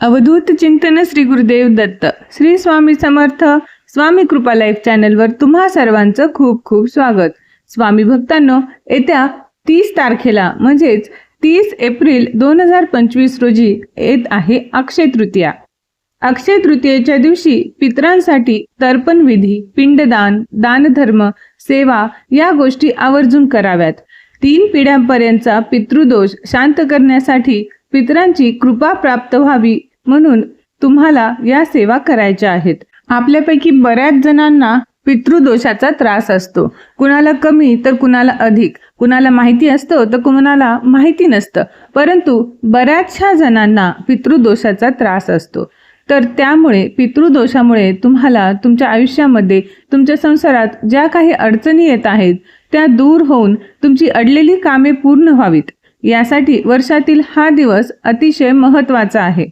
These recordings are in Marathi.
अवधूत चिंतन श्री गुरुदेव दत्त. श्री स्वामी समर्थ. स्वामी कृपा लाईफ चॅनलवर तुम्हा सर्वांचं खूप खूप स्वागत. स्वामी भक्तांनो येत्या तीस तारखेला म्हणजेच तीस एप्रिल दोन हजार पंचवीस रोजी येत आहे अक्षय तृतीया. अक्षय तृतीयेच्या दिवशी पितरांसाठी तर्पणविधी पिंडदान दानधर्म सेवा या गोष्टी आवर्जून कराव्यात. तीन पिढ्यांपर्यंतचा पितृदोष शांत करण्यासाठी पितरांची कृपा प्राप्त व्हावी म्हणून तुम्हाला या सेवा करायच्या आहेत. आपल्यापैकी बऱ्याच जणांना पितृदोषाचा त्रास असतो. कुणाला कमी तर कुणाला अधिक. कुणाला माहिती असतं तर कुणाला माहिती नसतं. परंतु बऱ्याचशा जणांना पितृदोषाचा त्रास असतो. तर त्यामुळे पितृदोषामुळे तुम्हाला तुमच्या आयुष्यामध्ये तुमच्या संसारात ज्या काही अडचणी येत आहेत त्या दूर होऊन तुमची अडलेली कामे पूर्ण व्हावीत. यासाठी वर्षातील हा दिवस अतिशय महत्त्वाचा आहे.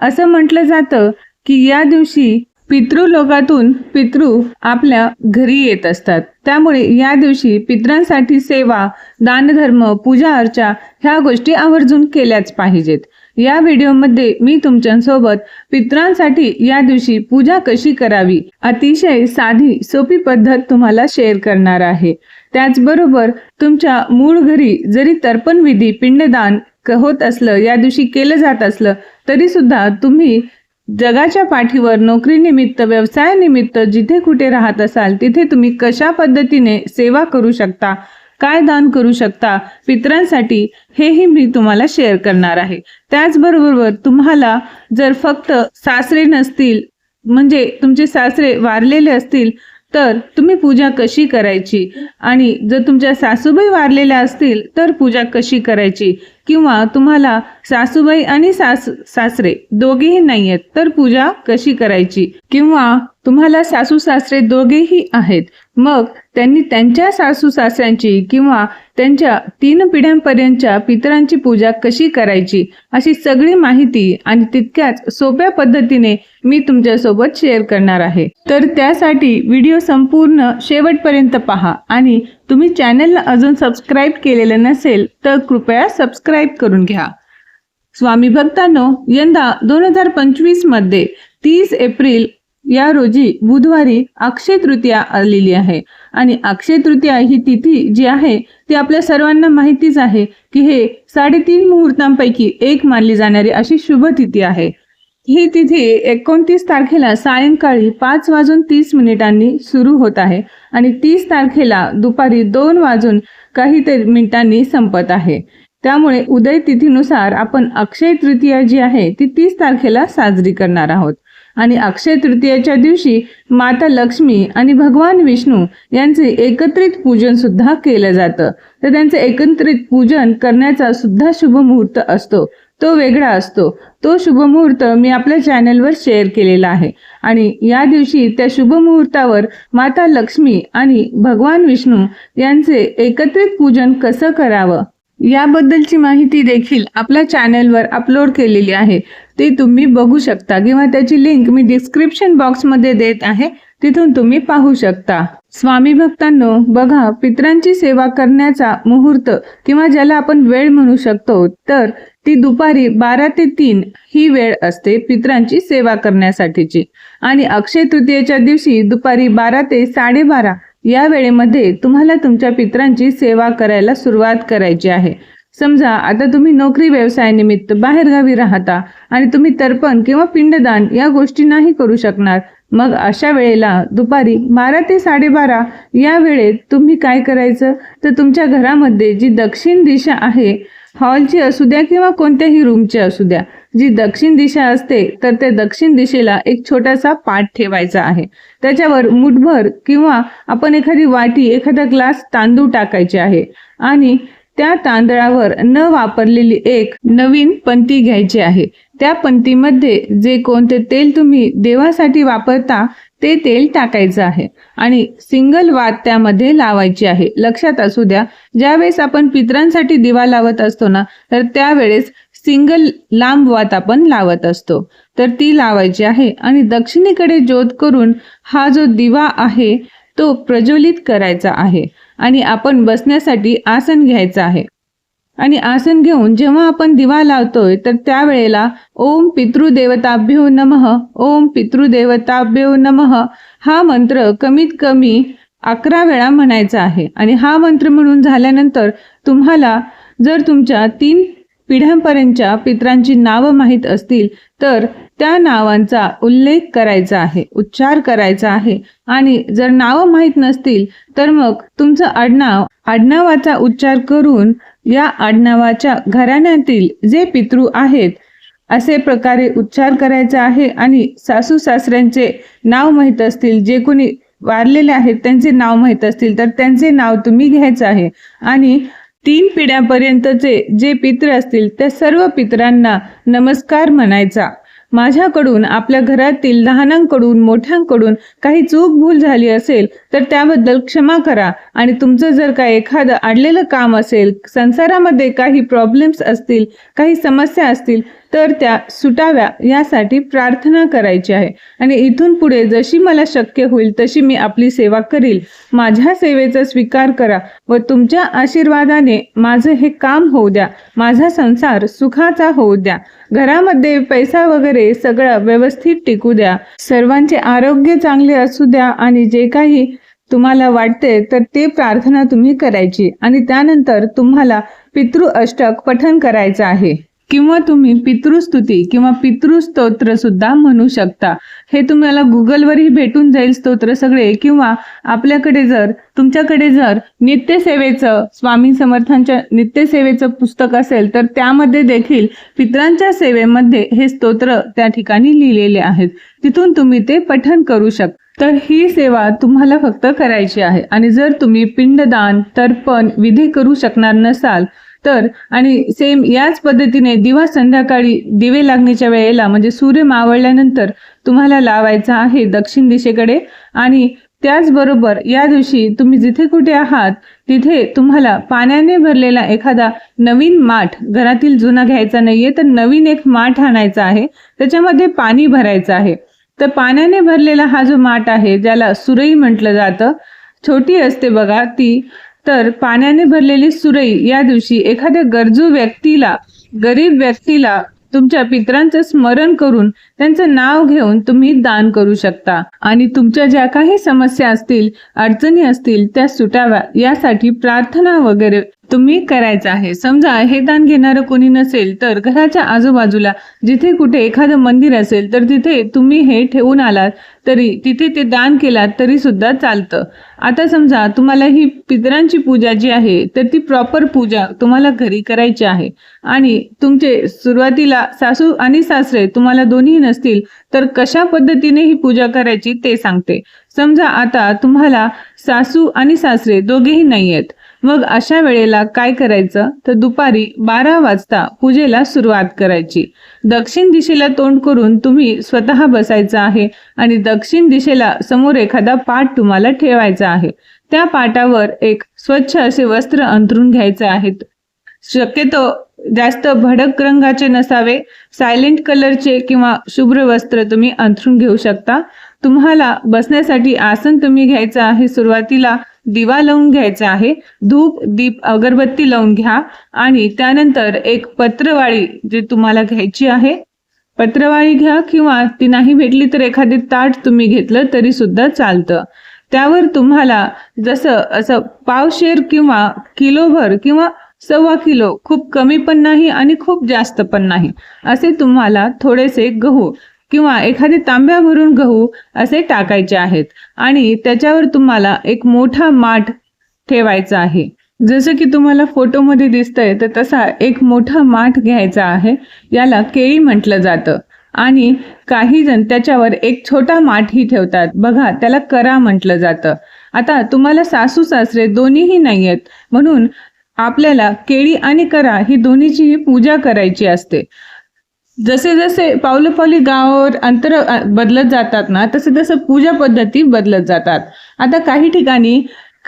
असं म्हटलं जातं की या दिवशी पितृलोकातून पितृ आपल्या घरी येत असतात. त्यामुळे या दिवशी पितरांसाठी सेवा दानधर्म पूजा अर्चा ह्या गोष्टी आवर्जून केल्याच पाहिजेत. या व्हिडिओमध्ये मी तुमच्यासोबत पितरांसाठी या दिवशी पूजा कशी करावी अतिशय साधी सोपी पद्धत तुम्हाला शेअर करणार आहे. त्याचबरोबर तुमच्या मूळ घरी जरी तर्पण विधी पिंडदान होत असलं या दिवशी केलं जात असलं तरी सुद्धा तुम्ही जगाच्या पाठीवर नोकरीनिमित्त व्यवसायानिमित्त जिथे कुठे राहत असाल तिथे तुम्ही कशा पद्धतीने सेवा करू शकता काय दान करू शकता पितरांसाठी हेही मी तुम्हाला शेअर करणार आहे. त्याचबरोबर तुम्हाला जर फक्त सासरे नसतील म्हणजे तुमचे सासरे वारलेले असतील तर तुम्ही पूजा कशी करायची? आणि जर तुमच्या सासूबाई वारलेल्या असतील तर पूजा कशी करायची? किंवा तुम्हाला सासूबाई आणि सास सासरे दोघेही नाही आहेत तर पूजा कशी करायची? किंवा तुम्हाला सासू सासरे दोघेही आहेत. मग त्यांनी त्यांच्या सासू सासऱ्यांची किंवा त्यांच्या तीन पिढ्यांपर्यंतच्या पितरांची पूजा कशी करायची अशी सगळी माहिती आणि तितक्याच सोप्या पद्धतीने मी तुमच्यासोबत शेअर करणार आहे. तर त्यासाठी व्हिडिओ संपूर्ण शेवटपर्यंत पहा आणि तुम्ही चॅनलला अजून सबस्क्राईब केलेलं नसेल तर कृपया सबस्क्राईब करून घ्या. स्वामी भक्तांनो यंदा दोन हजार पंचवीसमध्ये तीस एप्रिल या रोजी बुधवारी अक्षय तृतीया आलेली आहे. आणि अक्षय तृतीया ही तिथी जी आहे ती आपल्या सर्वांना माहितीच आहे की हे साडेतीन मुहूर्तांपैकी एक मानली जाणारी अशी शुभ तिथी आहे. ही तिथी एकोणतीस तारखेला सायंकाळी पाच वाजून तीस मिनिटांनी सुरू होत आहे आणि तीस तारखेला दुपारी दोन वाजून काहीतरी मिनिटांनी संपत आहे. त्यामुळे उदय तिथीनुसार आपण अक्षय तृतीया जी आहे ती तीस तारखेला साजरी करणार आहोत. आणि अक्षय तृतीयेच्या दिवशी माता लक्ष्मी आणि भगवान विष्णू यांचे एकत्रित पूजन सुद्धा केलं जातं. तर त्यांचे एकत्रित पूजन करण्याचा सुद्धा शुभ मुहूर्त असतो. तो वेगळा असतो. तो शुभ मुहूर्त मी आपल्या चॅनलवर शेअर केलेला आहे. आणि या दिवशी त्या शुभ मुहूर्तावर माता लक्ष्मी आणि भगवान विष्णू यांचे एकत्रित पूजन कसं करावं? याबद्दलची माहिती देखील आपल्या चॅनलवर अपलोड केलेली आहे. ती तुम्ही बघू शकता किंवा त्याची लिंक मी डिस्क्रिप्शन बॉक्समध्ये देत आहे तिथून तुम्ही पाहू शकता. स्वामी भक्तांनो बघा पितरांची सेवा करण्याचा मुहूर्त किंवा ज्याला आपण वेळ म्हणू शकतो तर ती दुपारी बारा ते तीन ही वेळ असते पित्रांची सेवा करण्यासाठीची. आणि अक्षय तृतीयेच्या दिवशी दुपारी बारा ते साडेबारा या वेळेमध्ये तुम्हाला तुमच्या पितरांची सेवा करायला सुरुवात करायची आहे. समजा आता तुम्ही नोकरी व्यवसायानिमित्त बाहेरगावी राहता आणि तुम्ही तर्पण किंवा पिंडदान या गोष्टी नाही करू शकणार मग अशा वेळेला दुपारी बारा ते साडेबारा या वेळेत तुम्ही काय करायचं? तर तुमच्या घरामध्ये जी दक्षिण दिशा आहे हॉलची असू द्या किंवा कोणत्याही रूमची असू द्या जी दक्षिण दिशा असते तर त्या दक्षिण दिशेला एक छोटासा पाठ ठेवायचा आहे. त्याच्यावर मुठभर किंवा आपण एखादी वाटी एखादा ग्लास तांदूळ टाकायचे आहे आणि त्या तांदळावर न वापरलेली एक नवीन पंती घ्यायची आहे. त्या पंतीमध्ये जे कोणते तेल तुम्ही देवासाठी वापरता ते तेल टाकायचं आहे आणि सिंगल वात त्यामध्ये लावायची आहे. लक्षात असू द्या ज्यावेळेस आपण पितरांसाठी दिवा लावत असतो ना तर त्यावेळेस सिंगल लांब वात आपण लावत असतो. तर ती लावायची आहे आणि दक्षिणेकडे ज्योत करून हा जो दिवा आहे तो प्रज्वलित करायचा आहे. आणि आपण बसण्यासाठी आसन घ्यायचं आहे. आणि आसन घेऊन जेव्हा आपण दिवा लावतोय तर त्यावेळेला ओम पितृदेवताभ्यो नमः ओम पितृदेवताभ्यो नमः हा मंत्र कमीत कमी अकरा वेळा म्हणायचा आहे. आणि हा मंत्र म्हणून झाल्यानंतर तुम्हाला जर तुमच्या तीन पिढ्यांपर्यंतच्या पित्रांची नावं माहीत असतील तर त्या नावांचा उल्लेख करायचा आहे उच्चार करायचा आहे. आणि जर नावं माहीत नसतील तर मग तुमचं आडनाव आडनावाचा उच्चार करून या आडनावाच्या घराण्यातील जे पितृ आहेत असे प्रकारे उच्चार करायचा आहे. आणि सासू सासऱ्यांचे नाव माहीत असतील जे कोणी वारलेले आहेत त्यांचे नाव माहीत असतील तर त्यांचे नाव तुम्ही घ्यायचं आहे. आणि तीन पिढ्यापर्यंतचे जे पित्र असतील त्या सर्व पितरांना नमस्कार म्हणायचा. माझ्याकडून आपल्या घरातील लहानांकडून मोठ्यांकडून काही चूक भूल झाली असेल तर त्याबद्दल क्षमा करा. आणि तुमचं जर काय एखादं अडलेलं काम असेल संसारामध्ये काही प्रॉब्लेम्स असतील काही समस्या असतील तर त्या सुटाव्या यासाठी प्रार्थना करायची आहे. आणि इथून पुढे जशी मला शक्य होईल तशी मी आपली सेवा करील. माझ्या सेवेचा स्वीकार करा व तुमच्या आशीर्वादाने माझं हे काम होऊ द्या. माझा संसार सुखाचा होऊ द्या. घरामध्ये पैसा वगैरे सगळं व्यवस्थित टिकू द्या. सर्वांचे आरोग्य चांगले असू द्या आणि जे काही तुम्हाला वाटते तर ते प्रार्थना तुम्ही करायची आणि त्यानंतर तुम्हाला पितृ अष्टक पठन करायचं आहे. किंवा तुम्ही पितृस्तुती किंवा पितृस्तोत्र सुद्धा म्हणू शकता. हे तुम्हाला गुगलवरही भेटून जाईल स्तोत्र सगळे. किंवा आपल्याकडे जर तुमच्याकडे जर नित्यसेवेचं स्वामी समर्थांच्या नित्यसेवेचं पुस्तक असेल तर त्यामध्ये देखील पित्रांच्या सेवेमध्ये हे स्तोत्र त्या ठिकाणी लिहिलेले आहेत. तिथून तुम्ही ते पठन करू शकता तर ही सेवा तुम्हाला फक्त करायची आहे. आणि जर तुम्ही पिंडदान तर्पण विधी करू शकणार नसाल तर आणि सेम याच पद्धतीने दिवा संध्याकाळी दिवे लागण्याच्या वेळेला म्हणजे सूर्य मावळल्यानंतर तुम्हाला लावायचा आहे दक्षिण दिशेकडे. आणि त्याचबरोबर या दिवशी तुम्ही जिथे कुठे आहात तिथे तुम्हाला पाण्याने भरलेला एखादा नवीन माठ घरातील जुना घ्यायचा नाहीये तर नवीन एक माठ आणायचा आहे. त्याच्यामध्ये पाणी भरायचं आहे. तर पाण्याने भरलेला हा जो माठ आहे ज्याला सुरई म्हटलं जातं छोटी असते बघा ती. तर पाण्याने भरलेली सुरई या दिवशी एखाद्या गरजू व्यक्तीला गरीब व्यक्तीला तुमच्या पित्रांचं स्मरण करून त्यांचं नाव घेऊन तुम्ही दान करू शकता. आणि तुमच्या ज्या काही समस्या असतील अडचणी असतील त्या सुटाव्या यासाठी प्रार्थना वगैरे तुम्ही करायचं आहे. समजा हे दान घेणारं कोणी नसेल तर घराच्या आजूबाजूला जिथे कुठे एखादं मंदिर असेल तर तिथे तुम्ही हे ठेवून आलात तरी तिथे ते दान केलात तरी सुद्धा चालतं. आता समजा तुम्हाला ही पितरांची पूजा जी आहे तर ती प्रॉपर पूजा तुम्हाला घरी करायची आहे. आणि तुमचे सुरुवातीला सासू आणि सासरे तुम्हाला दोन्ही नसतील तर कशा पद्धतीने ही पूजा करायची ते सांगते. समजा आता तुम्हाला सासू आणि सासरे दोघेही नाही आहेत मग अशा वेळेला काय करायचं? तर दुपारी बारा वाजता पूजेला सुरुवात करायची. दक्षिण दिशेला तोंड करून तुम्ही स्वतः बसायचं आहे आणि दक्षिण दिशेला समोर एखादा पाठ तुम्हाला ठेवायचा आहे. त्या पाटावर एक स्वच्छ असे वस्त्र अंथरून घ्यायचे आहेत. शक्यतो जास्त भडक रंगाचे नसावे सायलेंट कलरचे किंवा शुभ्र वस्त्र तुम्ही अंथरून घेऊ शकता. तुम्हाला बसण्यासाठी आसन तुम्ही घ्यायचं आहे सुरुवातीला. दिवा लावून घ्यायचा आहे. धूप दीप अगरबत्ती लावून घ्या. आणि त्यानंतर एक पत्रवाळी जे तुम्हाला घ्यायची आहे पत्रवाळी घ्या किंवा ती नाही भेटली तर एखादी ताट तुम्ही घेतलं तरी सुद्धा चालतं. त्यावर तुम्हाला जसं असं पावशेर किंवा किलोभर किंवा सव्वा किलो खूप कमी पण नाही आणि खूप जास्त पण नाही असे तुम्हाला थोडेसे गहू किंवा एखादे तांब्या भरून गहू असे टाकायचे आहेत. आणि त्याच्यावर तुम्हाला एक मोठा माठ ठेवायचा आहे. जसं की तुम्हाला फोटोमध्ये दिसतंय तर तसा एक मोठा माठ घ्यायचा आहे. याला केळी म्हटलं जातं. आणि काही जण त्याच्यावर एक छोटा माठही ठेवतात. बघा त्याला करा म्हटलं जातं. आता तुम्हाला सासू सासरे दोन्हीही नाही आहेत. म्हणून आपल्याला केळी आणि करा ही दोन्हीचीही पूजा करायची असते. जसे जसे पावलोपावली गावावर अंतर बदलत जातात ना तसे तसं पूजा पद्धती बदलत जातात. आता काही ठिकाणी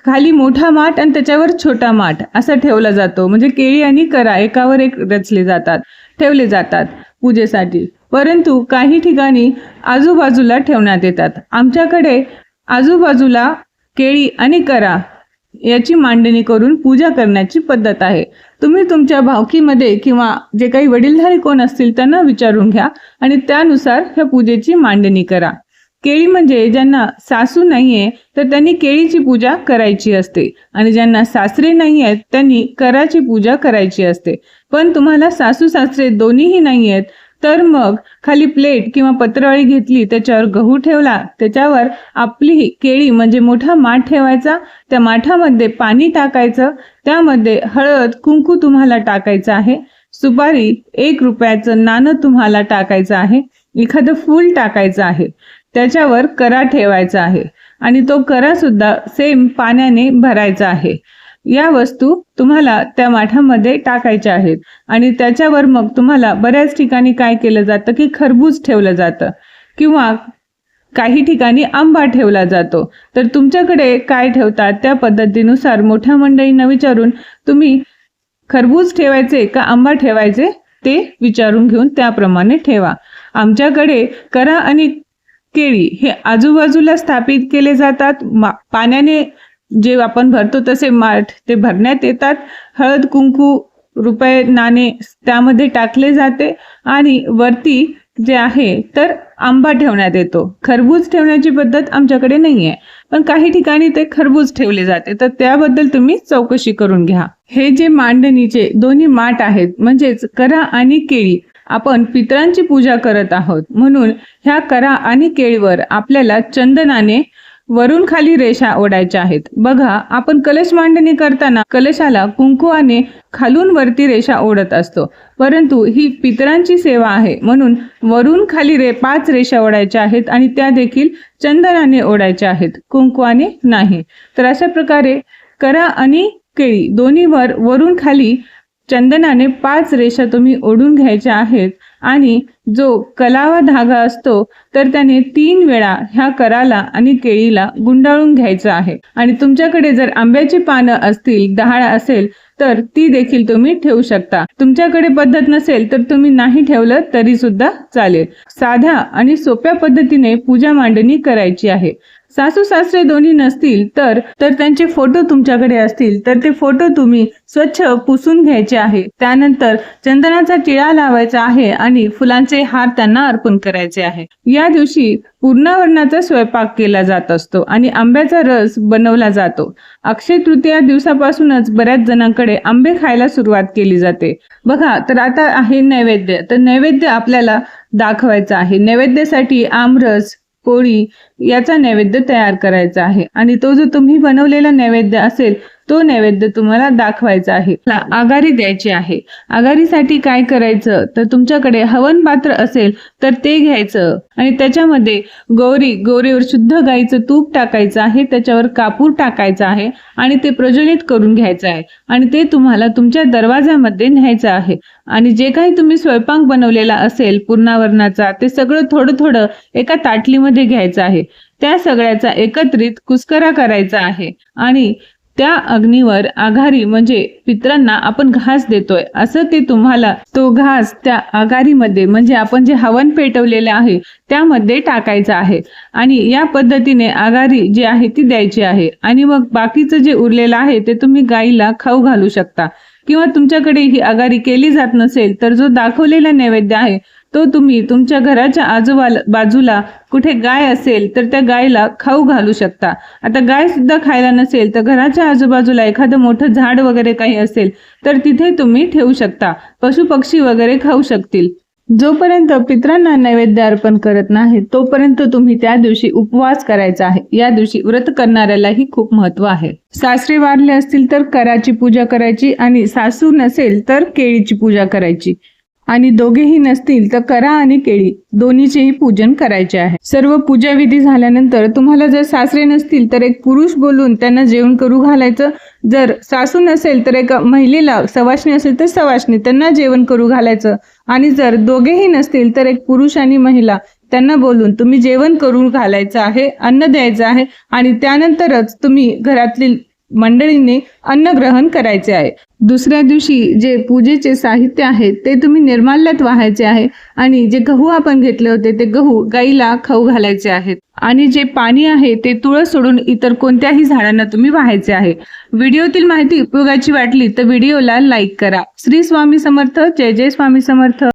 खाली मोठा माठ आणि त्याच्यावर छोटा माठ असा ठेवला जातो. म्हणजे केळी आणि करा एकावर एक रचले जातात ठेवले जातात पूजेसाठी. परंतु काही ठिकाणी आजूबाजूला ठेवण्यात येतात. आमच्याकडे आजूबाजूला केळी आणि करा याची मांडणी करून पूजा करण्याची पद्धत आहे. तुम्ही तुमच्या भावकीमध्ये किंवा जे काही वडीलधारी कोण असतील त्यांना विचारून घ्या आणि त्यानुसार ह्या पूजेची मांडणी करा. केळी म्हणजे ज्यांना सासू नाहीये तर त्यांनी केळीची पूजा करायची असते. आणि ज्यांना सासरे नाही आहेत त्यांनी कराची पूजा करायची असते. पण तुम्हाला सासू सासरे दोन्हीही नाही आहेत तर मग खाली प्लेट किंवा पत्रावळी घेतली त्याच्यावर गहू ठेवला त्याच्यावर आपली केळी म्हणजे मोठा माठ ठेवायचा त्या माठामध्ये पाणी टाकायचं त्यामध्ये हळद कुंकू तुम्हाला टाकायचं आहे सुपारी एक रुपयाचं नाणं तुम्हाला टाकायचं आहे एखादं फूल टाकायचं आहे त्याच्यावर करा ठेवायचा आहे आणि तो करा सुद्धा सेम पाण्याने भरायचा आहे. या वस्तू तुम्हाला त्या माठामध्ये टाकायच्या आहेत. आणि त्याच्यावर मग तुम्हाला बऱ्याच ठिकाणी काय केलं जातं की खरबूज ठेवलं जातं. किंवा काही ठिकाणी आंबा ठेवला जातो. तर तुमच्याकडे काय ठेवतात त्या पद्धतीनुसार मोठ्या मंडळींना विचारून तुम्ही खरबूज ठेवायचे का आंबा ठेवायचे ते विचारून घेऊन त्याप्रमाणे ठेवा. आमच्याकडे करा आणि केळी हे आजूबाजूला स्थापित केले जातात. मा- पाण्याने जे आपण भरतो तसे माठ ते भरण्यात येतात. हळद कुंकू रुपये नाणे त्यामध्ये टाकले जाते आणि वरती जे आहे तर आंबा ठेवण्यात येतो. खरबूज ठेवण्याची पद्धत आमच्याकडे नाही आहे पण काही ठिकाणी ते खरबूज ठेवले जाते. तर त्याबद्दल तुम्ही चौकशी करून घ्या. हे जे मांडणीचे दोन्ही माठ आहेत म्हणजेच करा आणि केळी आपण पितरांची पूजा करत आहोत. म्हणून ह्या करा आणि केळीवर आपल्याला चंदनाने वरून खाली रेषा ओढायच्या आहेत. बघा आपण कलश मांडणी करताना कलशाला कुंकुवाने खालून वरती रेषा ओढत असतो. परंतु ही पितरांची सेवा आहे. म्हणून वरून खाली रे पाच रेषा ओढायच्या आहेत आणि त्या देखील चंदनाने ओढायच्या आहेत. कुंकुवाने नाही. तर अशा प्रकारे करा आणि केळी. दोन्हीवर वरून खाली चंदनाने पाच रेषा तुम्ही ओढून घ्यायच्या आहेत. आणि जो कलावा धागा असतो तर त्याने तीन वेळा ह्या कराला आणि केळीला गुंडाळून घ्यायचं आहे. आणि तुमच्याकडे जर आंब्याची पानं असतील डहाळ असेल तर ती देखील तुम्ही ठेवू शकता. तुमच्याकडे पद्धत नसेल तर तुम्ही नाही ठेवलं तरी सुद्धा चालेल. साध्या आणि सोप्या पद्धतीने पूजा मांडणी करायची आहे. सासू सासरे दोन्ही नसतील तर तर त्यांचे फोटो तुमच्याकडे असतील. तर ते फोटो तुम्ही स्वच्छ पुसून घ्यायचे आहे. त्यानंतर चंदनाचा टिळा लावायचा आहे आणि फुलांचे हार त्यांना अर्पण करायचे आहे. या दिवशी पूर्णावरणाचा स्वयंपाक केला जात असतो आणि आंब्याचा रस बनवला जातो. अक्षय तृतीया दिवसापासूनच बऱ्याच जणांकडे आंबे खायला सुरुवात केली जाते. बघा तर आता आहे नैवेद्य. तर नैवेद्य आपल्याला दाखवायचं आहे. नैवेद्यासाठी आमरस पोळी याचा नैवेद्य तयार करायचा आहे. आणि तो जो तुम्ही बनवलेला नैवेद्य असेल तो नैवेद्य तुम्हाला दाखवायचा आहे. आघारी द्यायची आहे. आघारीसाठी काय करायचं? तर तुमच्याकडे हवन पात्र असेल तर ते घ्यायचं. आणि त्याच्यामध्ये गौरी गौरीवर शुद्ध गाईचं तूप टाकायचं आहे त्याच्यावर कापूर टाकायचा आहे आणि ते प्रज्वलित करून घ्यायचं आहे. आणि ते तुम्हाला तुमच्या दरवाजामध्ये न्यायचं आहे. आणि जे काही तुम्ही स्वयंपाक बनवलेला असेल पूर्णावरणाचा ते सगळं थोडं थोडं एका ताटलीमध्ये घ्यायचं आहे. त्या सगळ्याचा एकत्रित कुस्करा करायचा आहे. आणि त्या अग्नीवर आघारी म्हणजे पित्रांना आपण घास देतोय असं ते तुम्हाला तो घास त्या आघारीमध्ये म्हणजे आपण जे हवन पेटवलेले आहे त्यामध्ये टाकायचं आहे. आणि या पद्धतीने आघारी जी आहे ती द्यायची आहे. आणि मग बाकीचं जे उरलेलं आहे ते तुम्ही गाईला खाऊ घालू शकता. किंवा तुमच्याकडे ही आघारी केली जात नसेल तर जो दाखवलेला नैवेद्य आहे तो तुम्ही तुमच्या घराच्या आजूबाला बाजूला कुठे गाय असेल तर त्या गायला खाऊ घालू शकता. आता गाय सुद्धा खायला नसेल तर घराच्या आजूबाजूला एखादं मोठं झाड वगैरे काही असेल तर तिथे तुम्ही ठेवू शकता. पशु पक्षी वगैरे खाऊ शकतील. जोपर्यंत पित्रांना नैवेद्य अर्पण करत नाही तोपर्यंत तुम्ही त्या दिवशी उपवास करायचा आहे. या दिवशी व्रत करणाऱ्यालाही खूप महत्त्व आहे. सासरे वारले असतील तर कराची पूजा करायची आणि सासू नसेल तर केळीची पूजा करायची. आणि दोघेही नसतील तर करा आणि केळी. दोन्हीचेही पूजन करायचे आहे. सर्व पूजा विधी झाल्यानंतर तुम्हाला जर सासरे नसतील तर एक पुरुष बोलून त्यांना जेवण करू घालायचं. जर सासू नसेल तर एका महिलेला सवाशणी असेल तर सवाशणी त्यांना जेवण करू घालायचं. आणि जर दोघेही नसतील तर एक पुरुष आणि महिला त्यांना बोलून तुम्ही जेवण करून घालायचं आहे अन्न द्यायचं आहे. आणि त्यानंतरच तुम्ही घरातील मंडळींनी अन्नग्रहण करायचे आहे. दुसऱ्या दिवशी जे पूजेचे साहित्य आहे ते तुम्ही निर्माल्यात वाहायचे आहे आणि जे गहू आपण घेतले होते ते गहू गाईला खाऊ घालायचे आहेत. आणि जे पाणी आहे ते तुळस सोडून इतर कोणत्याही झाडांना तुम्ही वाहायचे आहे. व्हिडिओतील माहिती उपयोगाची वाटली तर व्हिडिओला लाईक करा. श्री स्वामी समर्थ जय जय स्वामी समर्थ.